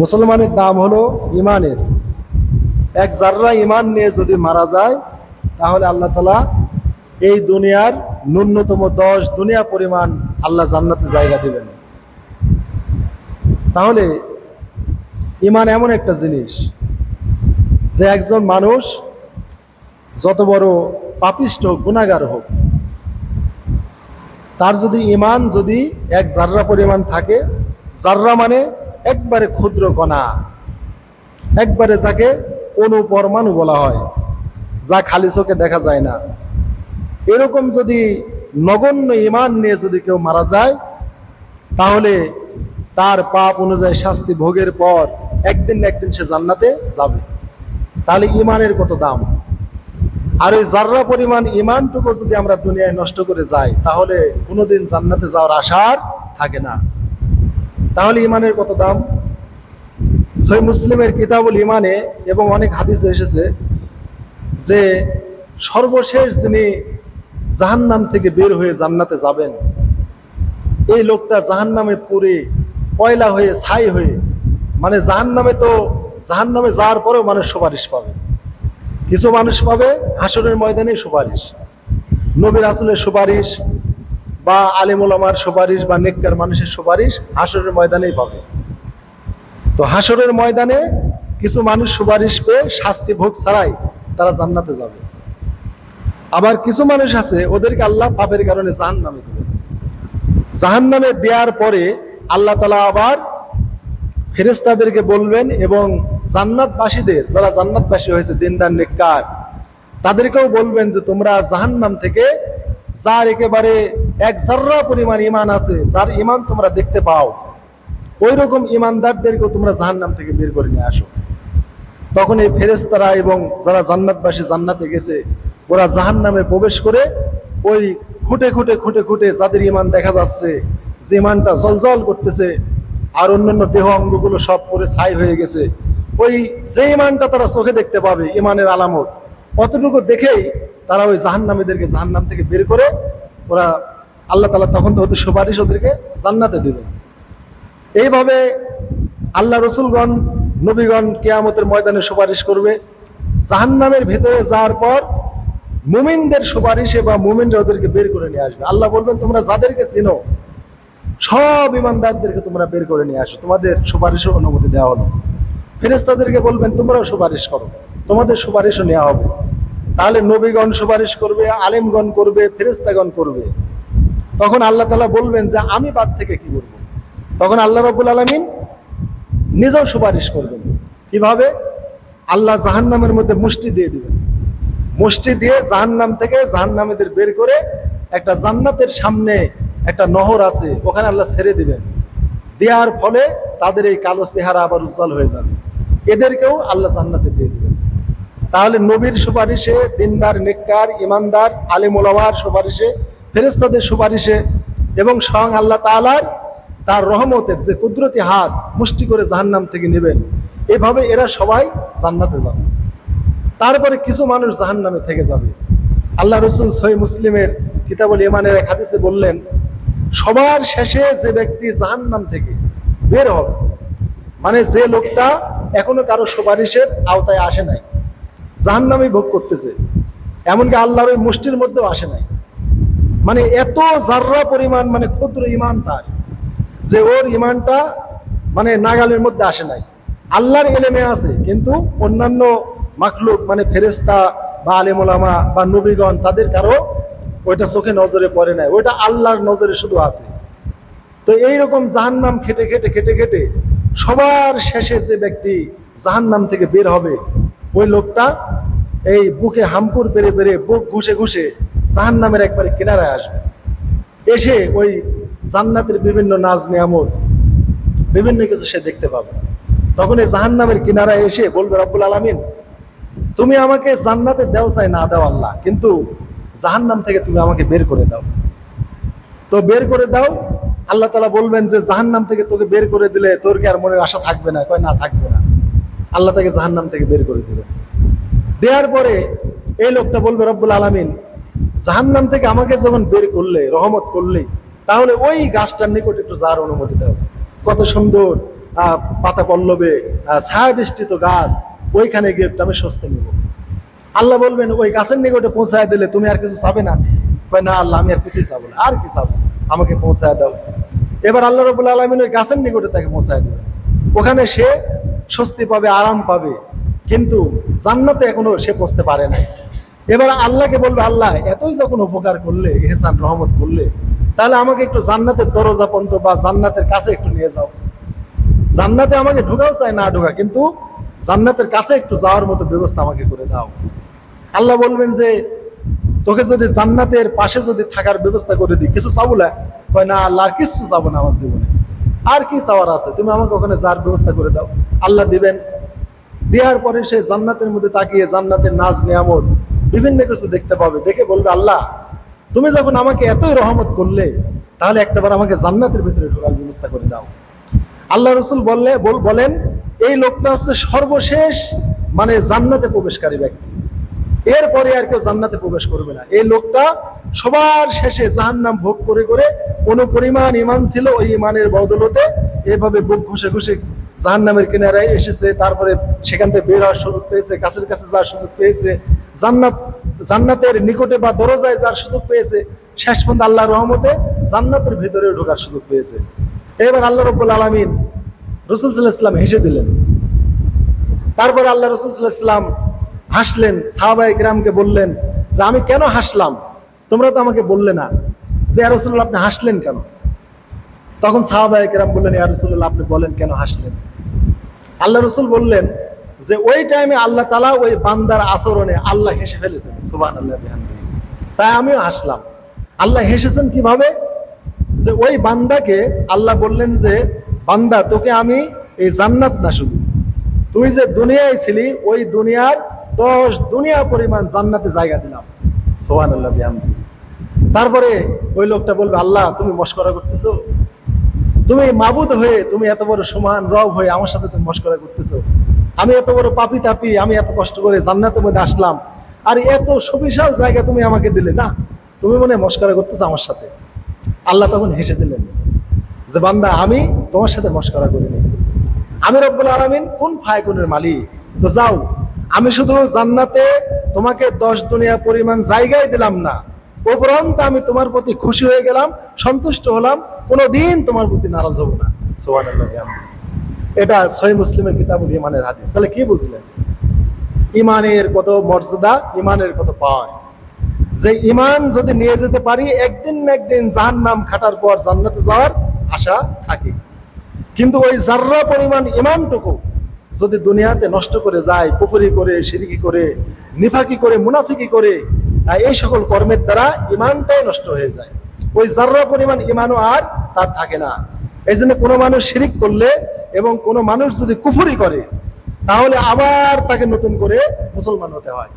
মুসলমানের দাম হলো ইমানের এক জাররা ইমান নিয়ে যদি মারা যায়, তাহলে আল্লাহ তালা এই দুনিয়ার ন্যূনতম দশ দুনিয়া পরিমাণ আল্লাহ জান্নাতে জায়গা দিবেন। তাহলে ইমান এমন একটা জিনিস যে একজন মানুষ যত বড় পাপিষ্ট হোক গুণাগার হোক, তার যদি ইমান যদি এক জাররা পরিমাণ থাকে জাররা মানে একবারে ক্ষুদ্র কণা। একবারে যাকে অনুপরমাণু বলা হয়, যা খালি চোখে দেখা যায় না। এরকম যদি নগণ্য ইমান নিয়ে যদি কেউ মারা যায়, তাহলে তার পাপ অনুযায়ী শাস্তি ভোগের পর একদিন একদিন সে জান্নাতে যাবে। তাহলে ইমানের কত দাম? আর ওই জাররা পরিমাণ ইমানটুকু যদি আমরা দুনিয়ায় নষ্ট করে যাই, তাহলে কোনোদিন জান্নাতে যাওয়ার আশার থাকে না। তাহলে ইমানের কত দাম? সই মুসলিমের কিতাবুল ইমানে এবং অনেক হাদিসে এসেছে যে সর্বশেষ যিনি জাহান্নাম থেকে বের হয়ে জান্নাতে যাবেন, এই লোকটা জাহান্নামে পুরে পয়লা হয়ে ছাই হয়ে মানে জাহান্নামে তো জাহান্নামে যাওয়ার পরেও মানুষ সুপারিশ পাবে। কিছু মানুষ পাবে হাসনের ময়দানে সুপারিশ নবীর আসলের সুপারিশ বা আলিমুলামার সুপারিশ বা নেককার মানুষের সুপারিশ হাসরের ময়দানেই পাবে। তো হাসরের ময়দানে কিছু মানুষ সুপারিশ পেয়ে শাস্তি ভোগ ছাড়াই তারা জান্নাতে যাবে। আবার কিছু মানুষ আছে, ওদেরকে আল্লাহ পাপের কারণে জাহান নামে দেবে। জাহান নামে দেওয়ার পরে আল্লাহ তালা আবার ফেরেস্তাদেরকে বলবেন এবং জান্নাতবাসীদের, যারা জান্নাতবাসী হয়েছে, দিনদার, নেককার, তাদেরকেও বলবেন যে তোমরা জাহান্নাম থেকে যার একেবারে এক জাররা পরিমাণ ইমান আছে, যার ইমান তোমরা দেখতে পাও ওই রকম ইমানদারদেরকেও তোমরা জাহান্নাম থেকে বের করে নিয়ে আসো। তখন এই ফেরেস্তারা এবং যারা জান্নাতবাসী জান্নাতে গেছে, ওরা জাহান্নামে প্রবেশ করে ওই খুঁটে খুঁটে খুঁটে খুঁটে যাদের ইমান দেখা যাচ্ছে, যে ইমানটা জলজল করতেছে, আর অন্যান্য দেহ অঙ্গগুলো সব পরে ছাই হয়ে গেছে, ওই যে ইমানটা তারা চোখে দেখতে পাবে ইমানের আলামত। অতটুকু দেখেই তারা ওই জাহান্নামীদেরকে জাহান্নাম থেকে বের করে ওরা আল্লাহ তালা তখন তো ওদের সুপারিশ ওদেরকে জান্নাতে দেবেন। এইভাবে আল্লাহ রসুলগণ, নবীগণ কেয়ামতের ময়দানে সুপারিশ করবে। জাহান্নামের ভেতরে যাওয়ার পর মুমিনদের সুপারিশে বা মুমিনরা ওদেরকে বের করে নিয়ে আসবে। আল্লাহ বলবেন, তোমরা যাদেরকে চিনো, সব ইমানদারদেরকে তোমরা বের করে নিয়ে আসো। তোমাদের সুপারিশও অনুমতি দেওয়া হলো। ফেরেস্তাদেরকে বলবেন, তোমরাও সুপারিশ করো। তোমাদের সুপারিশও নেওয়া হবে। তাহলে নবীগণ সুপারিশ করবে, আলেমগণ করবে ফেরেস্তাগণ করবে। তখন আল্লাহ তালা বলবেন যে আমি বাদ থেকে কি করব? তখন আল্লাহ রবুল আলমিন নিজেও সুপারিশ করবেন। কীভাবে? আল্লাহ জাহান্নামের মধ্যে মুষ্টি দিয়ে দিবেন। মুষ্টি দিয়ে জাহান্নাম থেকে জাহান্নামীদের বের করে একটা জান্নাতের সামনে একটা নহর আছে, ওখানে আল্লাহ ছেড়ে দিবেন। দেওয়ার ফলে তাদের এই কালো চেহারা আবার উজ্জ্বল হয়ে যাবে। এদেরকেও আল্লাহ জান্নাতে দিয়ে দিবেন। তাহলে নবীর সুপারিশে, দিনদার, নেককার, ইমানদার, আলিমুলামার সুপারিশে ফেরেস্তাদের সুপারিশে এবং স্বয়ং আল্লাহ তালার তার রহমতের যে কুদরতি হাত মুষ্টি করে জাহান্নাম থেকে নেবেন, এভাবে এরা সবাই জান্নাতে যাবে। তারপরে কিছু মানুষ জাহান্নামে থেকে যাবে। আল্লাহ রসুল সহি মুসলিমের কিতাবুল ইমানের এক হাদিসে বললেন, সবার শেষে যে ব্যক্তি জাহান্নাম থেকে বের হবে মানে যে লোকটা এখনও কারও সুপারিশের আওতায় আসে নাই, জাহান্নামই ভোগ করতেছে, এমনকি আল্লাহর মুষ্টির মধ্যেও আসে নাই। মানে এত জাররা পরিমাণ মানে ক্ষুদ্র ইমান তার, যে ওর ইমানটা মানে নাগালের মধ্যে আসে নাই। আল্লাহর এলেমে আছে, কিন্তু অন্যান্য মাখলুক মানে ফেরেস্তা বা আলেমুলামা বা নবীগণ, তাদের কারও ওইটা চোখে নজরে পড়ে নাই। ওইটা আল্লাহর নজরে শুধু আছে। তো এইরকম জাহান্নাম খেটে খেটে খেটে খেটে সবার শেষে যে ব্যক্তি জাহান্নাম থেকে বের হবে, ওই লোকটা এই বুকে হামকুর পেরে পেরে বুক ঘুষে ঘুষে জাহান্নামের একবারে কিনারায় আসবে। এসে ওই জান্নাতের বিভিন্ন নাজ নিয়ামত, বিভিন্ন কিছু সে দেখতে পাবে। তখন এই জাহান্নামের কিনারায় এসে বলবে, রব্বুল আলমিন, তুমি আমাকে জান্নাতে দেও চাই না দাও আল্লাহ, কিন্তু জাহান্নাম থেকে তুমি আমাকে বের করে দাও। তো বের করে দাও, আল্লাহ তালা বলবেন যে, জাহান্নাম থেকে তোকে বের করে দিলে তোর কি আর মনের আশা থাকবে না? কয়, না, থাকবে না। আল্লাহ তাকে জাহান্নাম থেকে বের করে দিবে। দেওয়ার পরে এই লোকটা বলবে, রব্বুল আলমিন জাহান্নাম থেকে আমাকে যখন বের করলে রহমত করলে তাহলে ওই গাছটার নিকট একটু যাওয়ার অনুমতি দাও। কত সুন্দর পাতা পল্লবে আহ, ছায়া বেষ্টিত গাছ ওইখানে গিয়ে একটু আমি স্বস্তি নিব। আল্লাহ বলবেন ওই গাছের নিকটে পৌঁছায় দিলে তুমি আর কিছু চাবে না? কয় না আল্লাহ আমি আর কিছুই চাবো না আর কি চাবো? আমাকে পৌঁছায় দাও। এবার আল্লাহ রবুল্লা আলমিন ওই গাছের নিকটে তাকে পৌঁছায় দেবে ওখানে সে স্বস্তি পাবে আরাম পাবে কিন্তু জান্নাতে এখনও সে পৌঁছতে পারে না এবার আল্লাহকে বলবে, আল্লাহ, এতই যখন উপকার করলে, এহসান, রহমত করলে, তাহলে আমাকে একটু জান্নাতের দরজা পর্যন্ত বা জান্নাতের কাছে একটু নিয়ে যাও। জান্নাতে আমাকে ঢোকাও চায় না ঢোকা, কিন্তু জান্নাতের কাছে একটু যাওয়ার মতো ব্যবস্থা আমাকে করে দাও। আল্লাহ বলবেন যে, তোকে যদি জান্নাতের পাশে যদি থাকার ব্যবস্থা করে দিই, কিছু চাবো না? কয়, না, আল্লাহ, আর চাবো না আমার জীবনে। আর কি চাওয়ার আছে? তুমি আমাকে ওখানে যার ব্যবস্থা করে দাও। আল্লাহ দিবেন। দেওয়ার পরে সে জান্নাতের মধ্যে তাকিয়ে জান্নাতের নাজ নিয়ামত বিভিন্ন কিছু দেখতে পাবে। দেখে বলবে, আল্লাহ, তুমি যখন আমাকে এতই রহমত করলে, তাহলে একটাবার আমাকে জান্নাতের ভিতরে ঢোকার ব্যবস্থা করে দাও। আল্লাহ রসুল বললে, বল- বলেন, এই লোকটা হচ্ছে সর্বশেষ মানে জান্নাতে প্রবেশকারী ব্যক্তি। এরপরে আর কেউ জান্নাতে প্রবেশ করবে না। এই লোকটা সবার শেষে জাহান্নাম ভোগ করে করে কোনো পরিমাণ ইমান ছিল ওই ইমানের বদলতে। এভাবে বুক ঘষে ঘষে জাহান্নামের কিনারায় এসেছে, তারপরে সেখান থেকে বের হওয়ার সুযোগ পেয়েছে, কাছের কাছে যাওয়ার সুযোগ পেয়েছে জান্নাত, জান্নাতের নিকটে বা দরজায় যাওয়ার সুযোগ পেয়েছে, শেষ পর্যন্ত আল্লাহর রহমতে জান্নাতের ভিতরে ঢোকার সুযোগ পেয়েছে। এবার আল্লাহ রব্বুল আলমিন রসুল সাল্লাহ ইসলাম হেসে দিলেন। তারপর আল্লাহ রসুল সাল্লাহ ইসলাম হাসলেন সাহাবাই গ্রামকে বললেন যে, আমি কেন হাসলাম? তোমরা তো আমাকে বললে না যে, ইয়া রসুল্লাহ আপনি হাসলেন কেন? তখন সাহাবাই গ্রাম বললেন, ইয়া রসুল্লাহ আপনি বলেন কেন হাসলেন? আল্লাহ রসুল বললেন যে ওই টাইমে আল্লাহ তালা ওই বান্দার আচরণে আল্লাহ হেসে ফেলেছেন সুবান আল্লাহ তাই আমিও হাসলাম। আল্লাহ হেসেছেন কীভাবে? যে ওই বান্দাকে আল্লাহ বললেন যে, বান্দা, তোকে আমি এই জান্নাত না শুধু, তুই যে দুনিয়ায় ছিলি, ওই দুনিয়ার দশ দুনিয়া পরিমাণ জান্নাতে জায়গা দিলাম। সোহান আল্লাহ। তারপরে ওই লোকটা বলবে, আল্লাহ, তুমি মস্করা করতেছো? তুমি মাবুদ হয়ে, তুমি এত বড় সমান রব হয়ে আমার সাথে তুমি মস্করা করতেছো? আমি এত বড় পাপি তাপি, আমি এত কষ্ট করে জান্নাতের মধ্যে আসলাম। আর এত সুবিশাল জায়গা তুমি আমাকে দিলে, না? তুমি মনে মস্করা করতেছো আমার সাথে। আল্লাহ তখন হেসে দিলেন, যে বান্দা, আমি তোমার সাথে মস্করা করিনি। আমি রব্বুল আলমিন কোন ফায়কুনের মালিক? তো যাও, আমি শুধু জান্নাতে তোমাকে দশ দুনিয়া পরিমাণ জায়গায় দিলাম না। উপরন্ত আমি তোমার প্রতি খুশি হয়ে গেলাম, সন্তুষ্ট হলাম, কোনোদিন তোমার প্রতি নারাজ হব না। সুবহানাল্লাহ এটা ছয় মুসলিমের কিতাবুল ইমানের হাদিস। তাহলে কি বুঝলেন? ইমানের কত মর্যাদা ইমানের কত পাওয়ার। যে ইমান যদি নিয়ে যেতে পারি, একদিন না একদিন জাহান্নাম খাটার পর জান্নাতে যাওয়ার আশা থাকে। কিন্তু ওই জাররা পরিমাণ ইমানটুকু যদি দুনিয়াতে নষ্ট করে যায় পুকুরি করে, সিরিকি করে, নিফাকি করে, মুনাফিকি করে এই সকল কর্মের দ্বারা ইমানটাই নষ্ট হয়ে যায়। ওই জাররা পরিমাণ ইমানও আর তার থাকে না। এই জন্য কোনো মানুষ শিরিক করলে এবং কোনো মানুষ যদি কুফুরি করে তাহলে আবার তাকে নতুন করে মুসলমান হতে হয়।